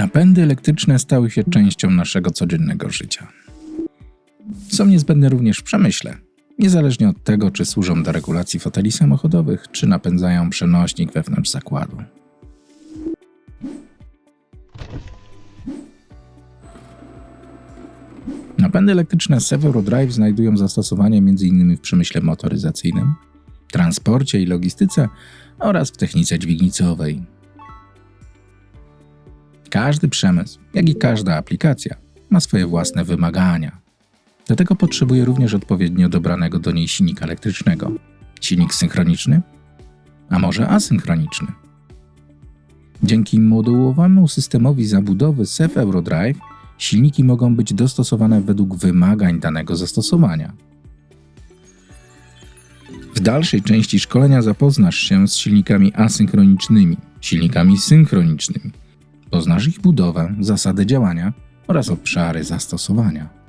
Napędy elektryczne stały się częścią naszego codziennego życia. Są niezbędne również w przemyśle, niezależnie od tego, czy służą do regulacji foteli samochodowych, czy napędzają przenośnik wewnątrz zakładu. Napędy elektryczne Severo Drive znajdują zastosowanie m.in. w przemyśle motoryzacyjnym, transporcie i logistyce oraz w technice dźwignicowej. Każdy przemysł, jak i każda aplikacja, ma swoje własne wymagania. Dlatego potrzebuje również odpowiednio dobranego do niej silnika elektrycznego. Silnik synchroniczny, a może asynchroniczny. Dzięki modułowemu systemowi zabudowy SEF EuroDrive silniki mogą być dostosowane według wymagań danego zastosowania. W dalszej części szkolenia zapoznasz się z silnikami asynchronicznymi, silnikami synchronicznymi. Poznasz ich budowę, zasady działania oraz obszary zastosowania.